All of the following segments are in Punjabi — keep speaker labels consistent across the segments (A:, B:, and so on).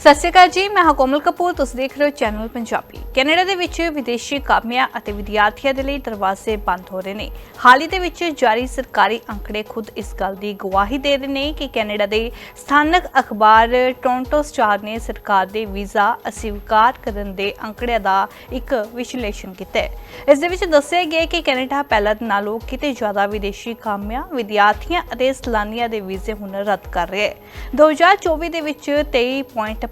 A: ਸਤਿ ਸ਼੍ਰੀ ਅਕਾਲ ਜੀ, ਮੈਂ ਹਾਂ ਕੋਮਲ ਕਪੂਰ, ਤੁਸੀਂ ਦੇਖ ਰਹੇ ਹੋ ਚੈਨਲ ਪੰਜਾਬੀ। ਕੈਨੇਡਾ ਦੇ ਵਿੱਚ ਵਿਦੇਸ਼ੀ ਕਾਮਿਆਂ ਅਤੇ ਵਿਦਿਆਰਥੀਆਂ ਦੇ ਲਈ ਦਰਵਾਜ਼ੇ ਬੰਦ ਹੋ ਰਹੇ ਨੇ। ਹਾਲ ਹੀ ਦੇ ਵਿੱਚ ਜਾਰੀ ਸਰਕਾਰੀ ਅੰਕੜੇ ਖੁਦ ਇਸ ਗੱਲ ਦੀ ਗਵਾਹੀ ਦੇ ਰਹੇ ਨੇ ਕਿ ਕੈਨੇਡਾ ਦੇ ਸਥਾਨਕ ਅਖਬਾਰ ਟੋਰਾਂਟੋ ਸਟਾਰ ਨੇ ਸਰਕਾਰ ਦੇ ਵੀਜ਼ਾ ਅਸਵੀਕਾਰ ਕਰਨ ਦੇ ਅੰਕੜਿਆਂ ਦਾ ਇੱਕ ਵਿਸ਼ਲੇਸ਼ਣ ਕੀਤਾ ਹੈ। ਇਸ ਦੇ ਵਿੱਚ ਦੱਸਿਆ ਗਿਆ ਕਿ ਕੈਨੇਡਾ ਪਹਿਲਾਂ ਨਾਲੋਂ ਕਿਤੇ ਜ਼ਿਆਦਾ ਵਿਦੇਸ਼ੀ ਕਾਮਿਆਂ, ਵਿਦਿਆਰਥੀਆਂ ਅਤੇ ਸੈਲਾਨੀਆਂ ਦੇ ਵੀਜ਼ੇ ਹੁਣ ਰੱਦ ਕਰ ਰਿਹਾ ਹੈ। 2024 ਦੇ ਵਿੱਚ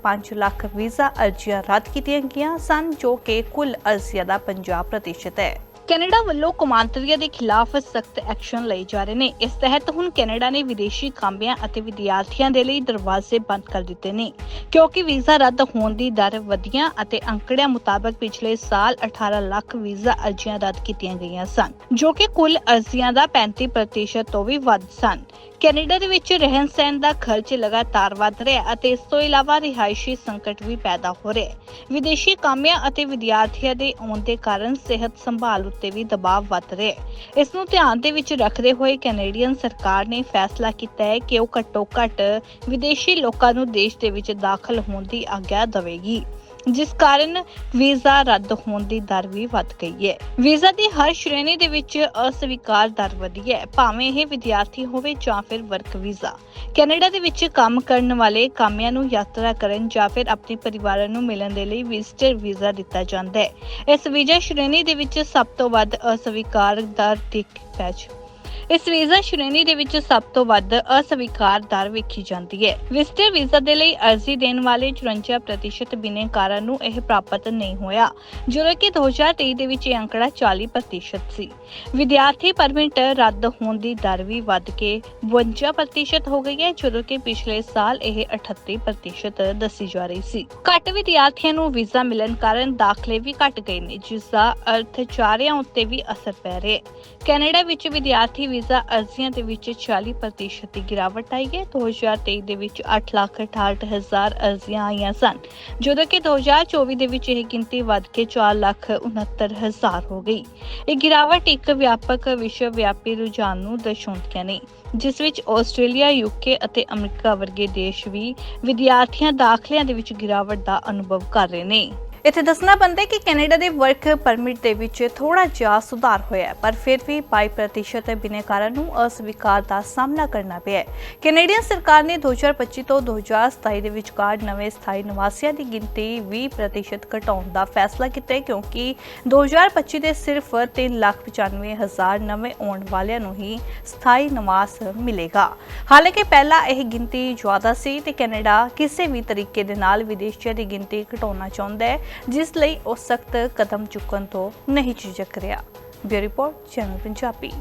A: 23.5 ਲੱਖ ਵੀਜ਼ਾ ਅਰਜ਼ੀਆਂ ਰੱਦ ਕੀਤੀਆਂ ਗਈਆਂ ਸਨ, ਜੋ ਕਿ ਕੁੱਲ ਅਰਜ਼ੀਆਂ ਦਾ 50% ਹੈ। ਕੈਨੇਡਾ ਵੱਲੋਂ ਕੌਮਾਂਤਰੀਆਂ ਦੇ ਖਿਲਾਫ ਸਖਤ ਐਕਸ਼ਨ ਲਏ ਜਾ ਰਹੇ ਨੇ। ਇਸ ਤਹਿਤ ਹੁਣ ਕੈਨੇਡਾ ਨੇ ਵਿਦੇਸ਼ੀ ਕਾਮਿਆਂ ਅਤੇ ਵਿਦਿਆਰਥੀਆਂ ਦੇ ਲਈ ਦਰਵਾਜ਼ੇ ਬੰਦ ਕਰ ਦਿੱਤੇ ਨੇ। ਕਿਉਂਕਿ ਵੀਜ਼ਾ ਰੱਦ ਹੋਣ ਦੀ ਦਰ ਵਧੀਆਂ ਅਤੇ ਅੰਕੜਿਆਂ ਮੁਤਾਬਕ ਪਿਛਲੇ ਸਾਲ 18 ਲੱਖ ਵੀਜ਼ਾ ਅਰਜ਼ੀਆਂ ਰੱਦ ਕੀਤੀਆਂ ਗਈਆਂ ਸਨ, ਜੋ ਕਿ ਕੁੱਲ ਅਰਜ਼ੀਆਂ ਦਾ 35% ਤੋਂ ਵੀ ਵੱਧ ਸਨ। ਕੈਨੇਡਾ ਦੇ ਵਿੱਚ ਰਹਿਣ ਸਹਿਣ ਦਾ ਖਰਚ ਲਗਾਤਾਰ ਵੱਧ ਰਿਹਾ ਅਤੇ ਇਸ ਤੋਂ ਇਲਾਵਾ ਰਿਹਾਇਸ਼ੀ ਸੰਕਟ ਵੀ ਪੈਦਾ ਹੋ ਰਿਹਾ ਹੈ। ਵਿਦੇਸ਼ੀ ਕਾਮਿਆਂ ਅਤੇ ਵਿਦਿਆਰਥੀਆਂ ਦੇ ਆਉਣ ਦੇ ਕਾਰਨ ਸਿਹਤ ਸੰਭਾਲ ਉੱਤੇ ਵੀ ਦਬਾਅ ਵੱਧ ਰਿਹਾ ਹੈ। ਇਸ ਨੂੰ ਧਿਆਨ ਦੇ ਵਿੱਚ ਰੱਖਦੇ ਹੋਏ ਕੈਨੇਡੀਅਨ ਸਰਕਾਰ ਨੇ ਫੈਸਲਾ ਕੀਤਾ ਹੈ ਕਿ ਉਹ ਘੱਟੋ ਘੱਟ ਵਿਦੇਸ਼ੀ ਲੋਕਾਂ ਨੂੰ ਦੇਸ਼ ਦੇ ਵਿੱਚ ਦਾਖਲ ਹੋਣ ਦੀ ਆਗਿਆ ਦੇਵੇਗੀ। ਜਿਸ ਕਾਰਨ ਵੀਜ਼ਾ ਰੱਦ ਹੋਣ ਦੀ ਦਰ ਵੀ ਵੱਧ ਗਈ ਹੈ। ਵੀਜ਼ਾ ਦੀ ਹਰ ਸ਼੍ਰੇਣੀ ਦੇ ਵਿੱਚ ਅਸਵੀਕਾਰ ਦਰ ਵਧੀ ਹੈ, ਭਾਵੇਂ ਇਹ ਵਿਦਿਆਰਥੀ ਹੋਵੇ ਜਾਂ ਫਿਰ ਵਰਕ ਵੀਜ਼ਾ। ਕੈਨੇਡਾ ਦੇ ਵਿੱਚ ਕੰਮ ਕਰਨ ਵਾਲੇ ਕਾਮਿਆਂ ਨੂੰ ਯਾਤਰਾ ਕਰਨ ਜਾਂ ਫਿਰ ਆਪਣੇ ਪਰਿਵਾਰਾਂ ਨੂੰ ਮਿਲਣ ਦੇ ਲਈ ਵਿਜ਼ਟਰ ਵੀਜ਼ਾ ਦਿੱਤਾ ਜਾਂਦਾ ਹੈ। ਇਸ ਵੀਜ਼ਾ ਸ਼੍ਰੇਣੀ ਦੇ ਵਿੱਚ ਸਭ ਤੋਂ ਵੱਧ ਅਸਵੀਕਾਰ ਦਰ ਦਿਖ ਪੈਚ ਇਸ ਵੀਜ਼ਾ ਸ਼੍ਰੇਣੀ ਦੇ ਵਿੱਚ ਸਭ ਤੋਂ ਵੱਧ ਅਸਵੀਕਾਰ ਦਰ ਵੇਖੀ ਜਾਂਦੀ ਹੈ। ਵਿਜ਼ਟਰ ਵੀਜ਼ਾ ਦੇ ਲਈ ਅਰਜ਼ੀ ਦੇਣ ਵਾਲੇ 54% ਬਿਨੇਕਾਰਾਂ ਨੂੰ ਇਹ ਪ੍ਰਾਪਤ ਨਹੀਂ ਹੋਇਆ, ਜਦੋਂ ਕਿ 2023 ਦੇ ਵਿੱਚ ਇਹ ਅੰਕੜਾ 40% ਸੀ। ਵਿਦਿਆਰਥੀ ਪਰਮਿਟ ਰੱਦ ਹੋਣ ਦੀ ਦਰ ਵੀ ਵੱਧ ਕੇ 52% ਹੋ ਗਈ ਹੈ, ਜਦੋਂ ਕਿ ਪਿਛਲੇ ਸਾਲ ਇਹ 38% ਦੱਸੀ ਜਾ ਰਹੀ ਸੀ। ਘੱਟ ਵਿਦਿਆਰਥੀਆਂ ਨੂੰ ਵੀਜ਼ਾ ਮਿਲਣ ਕਾਰਨ ਦਾਖਲੇ ਵੀ ਘਟ ਗਏ ਨੇ ਜਿਸ ਦਾ ਅਰਥ ਚਾਰਿਆਂ ਉੱਤੇ ਵੀ ਅਸਰ ਪੈ ਰਿਹਾ ਹੈ। ਕੈਨੇਡਾ ਵਿੱਚ ਵਿਦਿਆਰਥੀ ਵੀਜ਼ਾ ਅਰਜ਼ੀਆਂ ਦੇ ਵਿੱਚ 40% ਦੀ ਗਿਰਾਵਟ ਆਈ ਹੈ। 2023 ਦੇ ਵਿੱਚ 8,68,000 ਅਰਜ਼ੀਆਂ ਆਈਆਂ ਸਨ ਜਦੋਂ ਕਿ 2024 ਦੇ ਵਿੱਚ ਇਹ ਗਿਣਤੀ ਵੱਧ ਕੇ 4,69,000 ਹੋ ਗਈ। ਇਹ ਗਿਰਾਵਟ ਇੱਕ ਵਿਆਪਕ ਵਿਸ਼ਵ ਵਿਆਪੀ ਰੁਝਾਨ ਨੂੰ ਦਰਸਾਉਂਦੀਆਂ ਨੇ ਜਿਸ ਵਿੱਚ ਆਸਟ੍ਰੇਲੀਆ ਯੂਕੇ ਅਤੇ ਅਮਰੀਕਾ ਵਰਗੇ ਦੇਸ਼ ਵੀ ਵਿਦਿਆਰਥੀਆਂ ਦਾਖਲਿਆਂ ਦੇ ਵਿੱਚ ਗਿਰਾਵਟ ਦਾ ਅਨੁਭਵ ਕਰ ਰਹੇ ਨੇ। ਇੱਥੇ ਦੱਸਣਾ ਬੰਦਾ ਕਿ ਕੈਨੇਡਾ ਦੇ ਵਰਕ ਪਰਮਿਟ ਦੇ ਵਿੱਚ ਥੋੜਾ ਜਿਹਾ ਸੁਧਾਰ ਹੋਇਆ ਪਰ ਫਿਰ ਵੀ 22% ਬਿਨੇਕਾਰਾਂ ਨੂੰ ਅਸਵੀਕਾਰ ਦਾ ਸਾਹਮਣਾ ਕਰਨਾ ਪਿਆ ਹੈ। ਕੈਨੇਡੀਅਨ ਸਰਕਾਰ ਨੇ 2025 ਤੋਂ 2027 ਦੇ ਵਿਚਕਾਰ ਨਵੇਂ ਸਥਾਈ ਨਿਵਾਸੀਆਂ ਦੀ ਗਿਣਤੀ 20% ਘਟਾਉਣ ਦਾ ਫੈਸਲਾ ਕੀਤਾ ਹੈ ਕਿਉਂਕਿ 2025 ਦੇ ਸਿਰਫ 3,95,000 ਨਵੇਂ ਆਉਣ ਵਾਲਿਆਂ ਨੂੰ ਹੀ ਸਥਾਈ ਨਿਵਾਸ ਮਿਲੇਗਾ। ਹਾਲਾਂਕਿ ਪਹਿਲਾਂ ਇਹ ਗਿਣਤੀ ਜ਼ਿਆਦਾ ਸੀ ਤੇ ਕੈਨੇਡਾ ਕਿਸੇ ਵੀ ਤਰੀਕੇ ਦੇ ਨਾਲ ਵਿਦੇਸ਼ੀਆਂ ਦੀ ਗਿਣਤੀ ਘਟਾਉਣਾ ਚਾਹੁੰਦਾ ਹੈ ਜਿਸ ਲਈ ਉਹ ਸਖਤ ਕਦਮ ਚੁੱਕਣ ਤੋਂ ਨਹੀਂ ਝਿਜਕ ਰਿਹਾ। Bureau report channel Punjabi.